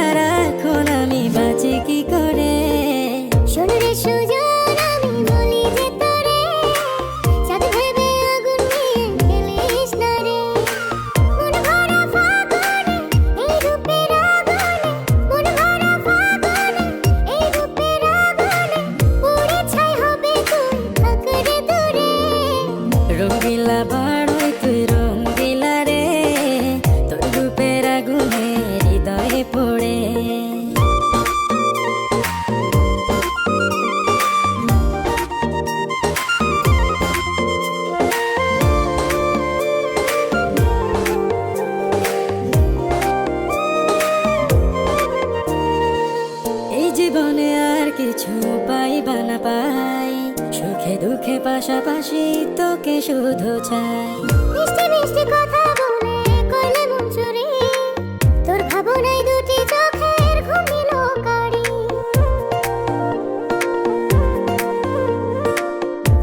that I এই জীবনে আর কিছু পাইবা না পাই। সুখে দুঃখে পাশাপাশি তোকে শুধু চাই।